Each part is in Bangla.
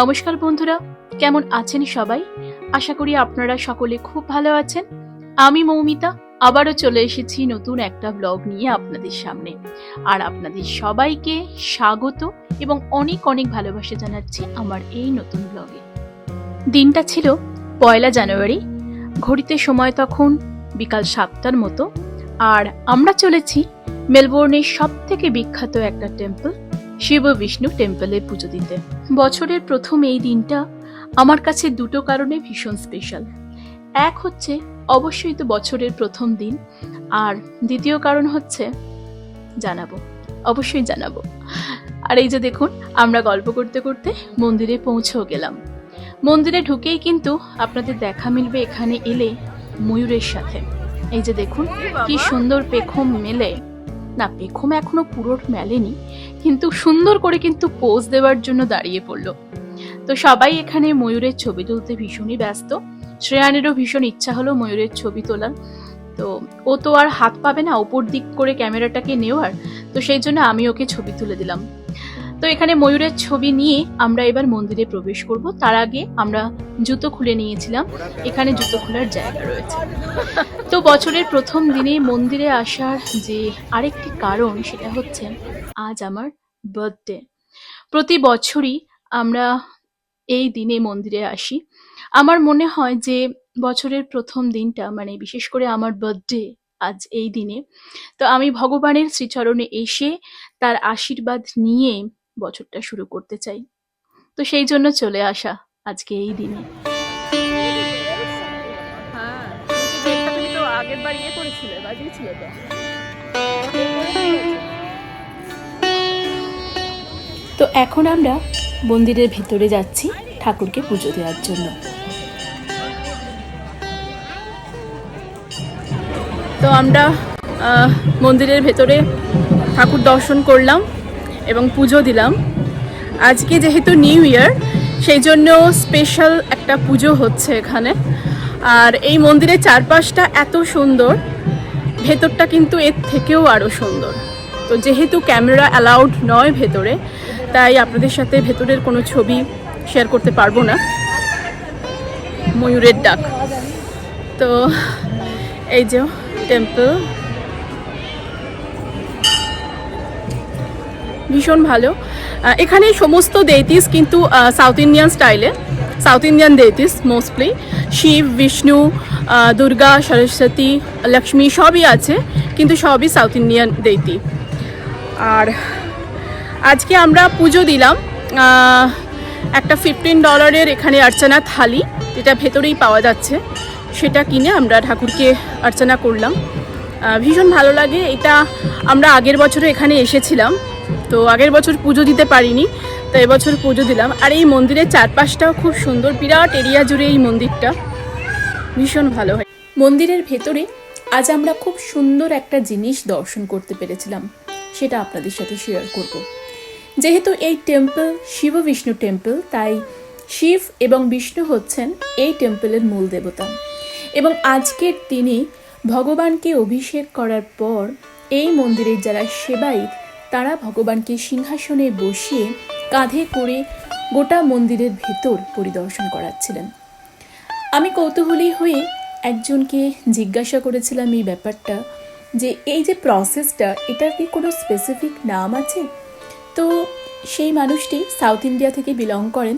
নমস্কার বন্ধুরা, কেমন আছেন সবাই? আশা করি আপনারা সকলে খুব ভালো আছেন। আমি মৌমিতা, আবারও চলে এসেছি নতুন একটা ব্লগ নিয়ে আপনাদের সামনে। আর আপনাদের সবাইকে স্বাগত এবং অনেক অনেক ভালোবাসা জানাচ্ছি আমার এই নতুন ব্লগে দিনটা ছিল পয়লা জানুয়ারি, ঘড়িতে সময় তখন বিকাল সাতটার মতো। আর আমরা চলেছি মেলবোর্নের সব থেকে বিখ্যাত একটা টেম্পল শিব বিষ্ণু টেম্পলে পুজো দিতে। বছরের প্রথম এই দিনটা আমার কাছে দুটো কারণে ভীষণ স্পেশাল এক হচ্ছে, অবশ্যই তো বছরের প্রথম দিন, আর দ্বিতীয় কারণ হচ্ছে, জানাব, অবশ্যই জানাব। আর এই যে দেখুন, আমরা গল্প করতে করতে মন্দিরে পৌঁছেও গেলাম। মন্দিরে ঢুকেই কিন্তু আপনাদের দেখা মিলবে এখানে এলে ময়ূরের সাথে। এই যে দেখুন, কি সুন্দর পেখম মেলে। না পেখম এখনও পুরো মেলেনি, কিন্তু সুন্দর করে কিন্তু পোজ দেওয়ার জন্য দাঁড়িয়ে পড়ল। তো সবাই এখানে ময়ূরের ছবি তুলতে ভীষণই ব্যস্ত। শ্রেয়ানেরও ভীষণ ইচ্ছা হলো ময়ূরের ছবি তোলার। তো ও তো আর হাত পাবে না, ওপর দিক করে ক্যামেরাটাকে নেওয়ার। তো সেই জন্য আমি ওকে ছবি তুলে দিলাম। তো এখানে ময়ূরের ছবি নিয়ে আমরা এবার মন্দিরে প্রবেশ করব। তার আগে আমরা জুতো খুলে নিয়েছিলাম। এখানে জুতো খোলার জায়গা রয়েছে। তো বছরের প্রথম দিনে মন্দিরে আসার যে আরেকটি কারণ, সেটা হচ্ছে আজ আমার বার্থডে প্রতি বছরই আমরা এই দিনে মন্দিরে আসি। আমার মনে হয় যে বছরের প্রথম দিনটা মানে বিশেষ করে আমার বার্থডে আজ এই দিনে, তো আমি ভগবানের শ্রীচরণে এসে তার আশীর্বাদ নিয়ে বছরটা শুরু করতে চাই। তো সেই জন্য চলে আসা আজকে এই দিনে। হ্যাঁ আগের বার ইয়ে করেছিলে বাজিয়েছিলে তো? তো এখন আমরা মন্দিরের ভেতরে যাচ্ছি ঠাকুরকে পুজো দেওয়ার জন্য। তো আমরা আহ, মন্দিরের ভেতরে ঠাকুর দর্শন করলাম। এবং পুজো দিলাম। আজকে যেহেতু নিউ ইয়ার সেই জন্য স্পেশাল একটা পুজো হচ্ছে এখানে। আর এই মন্দিরের চারপাশটা এত সুন্দর, ভেতরটা কিন্তু এর থেকেও আরও সুন্দর। তো যেহেতু ক্যামেরা অ্যালাউড নয় ভেতরে, তাই আপনাদের সাথে ভেতরের কোনো ছবি শেয়ার করতে পারব না। ময়ূরের ডাক। তো এই যে টেম্পল ভীষণ ভালো। এখানে সমস্ত দেইতিস কিন্তু সাউথ ইন্ডিয়ান স্টাইলে south Indian deities mostly Shiva, Vishnu Durga, Saraswati, Lakshmi সবই আছে, কিন্তু সবই সাউথ ইন্ডিয়ান দেইতি আর আজকে আমরা পুজো দিলাম একটা ফিফটিন ডলারের এখানে অর্চনা থালি, যেটা ভেতরেই পাওয়া যাচ্ছে, সেটা কিনে আমরা ঠাকুরকে অর্চনা করলাম। ভীষণ ভালো লাগে, এটা আমরা আগের বছরে এখানে এসেছিলাম। তো আগের বছর পুজো দিতে পারিনি, তো এবছর পুজো দিলাম। আর এই মন্দিরের চারপাশটাও খুব সুন্দর, বিরাট এরিয়া জুড়ে এই মন্দিরটা। ভীষণ ভালো হয়। মন্দিরের ভেতরে আজ আমরা খুব সুন্দর একটা জিনিস দর্শন করতে পেরেছিলাম, সেটা আপনাদের সাথে শেয়ার করব। যেহেতু এই টেম্পল শিব বিষ্ণু টেম্পল তাই শিব এবং বিষ্ণু হচ্ছেন এই টেম্পলের মূল দেবতা। এবং আজকের দিনে ভগবানকে অভিষেক করার পর এই মন্দিরের যারা সেবায়িত তারা ভগবানকে সিংহাসনে বসিয়ে কাঁধে করে গোটা মন্দিরের ভেতর পরিদর্শন করাচ্ছিলেন। আমি কৌতূহলী হয়ে একজনকে জিজ্ঞাসা করেছিলাম এই ব্যাপারটা যে, এই যে প্রসেসটা এটার কি কোনো স্পেসিফিক নাম আছে? তো সেই মানুষটি সাউথ ইন্ডিয়া থেকে বিলং করেন।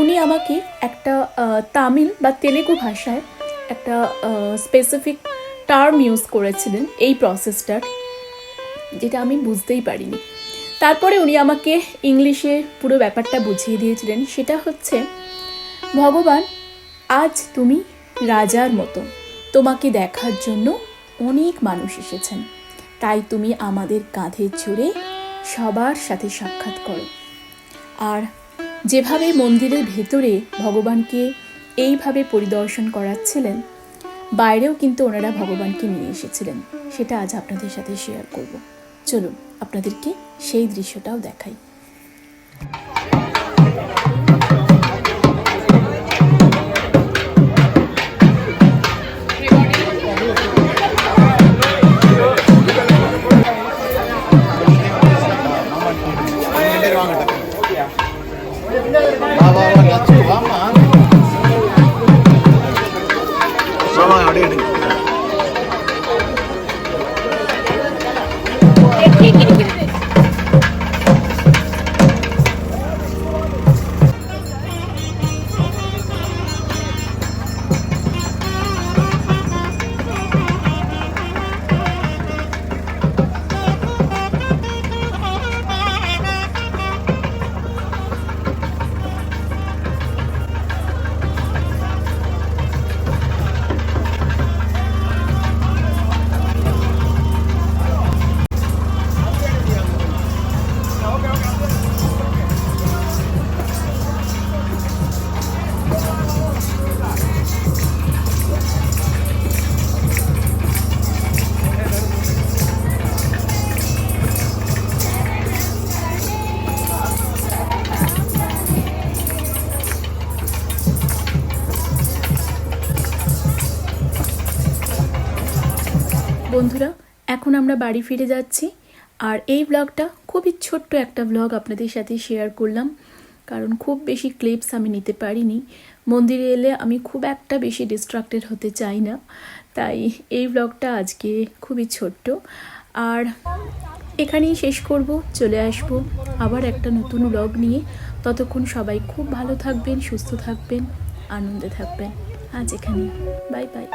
উনি আমাকে একটা তামিল বা তেলেগু ভাষায় একটা স্পেসিফিক টার্ম ইউজ করেছিলেন এই প্রসেসটার যেটা আমি বুঝতেই পারিনি। তারপরে উনি আমাকে ইংলিশে পুরো ব্যাপারটা বুঝিয়ে দিয়েছিলেন। সেটা হচ্ছে, ভগবান, আজ তুমি রাজার মতো। তোমাকে দেখার জন্য অনেক মানুষ এসেছেন। তাই তুমি আমাদের কাঁধে চড়ে সবার সাথে সাক্ষাৎ করো। আর যেভাবে মন্দিরের ভেতরে ভগবানকে এইভাবে পরিদর্শন করাচ্ছিলেন, বাইরেও কিন্তু ওনারা ভগবানকে নিয়ে এসেছিলেন। সেটা আজ আপনাদের সাথে শেয়ার করব। চলুন আপনাদেরকে সেই দৃশ্যটাও দেখাই Vamos, vamos, vamos. বন্ধুরা, এখন আমরা বাড়ি ফিরে যাচ্ছি। আর এই ব্লগটা খুবই ছোট্ট একটা ব্লগ আপনাদের সাথে শেয়ার করলাম। কারণ খুব বেশি ক্লিপস আমি নিতে পারিনি। মন্দিরে এলে আমি খুব একটা বেশি ডিস্ট্রাক্টেড হতে চাই না। তাই এই ব্লগটা আজকে খুবই ছোট্ট। আর এখানেই শেষ করব, চলে আসব আবার একটা নতুন ব্লগ নিয়ে। ততক্ষণ সবাই খুব ভালো থাকবেন, সুস্থ থাকবেন, আনন্দে থাকবেন। আজ এখানে বাই বাই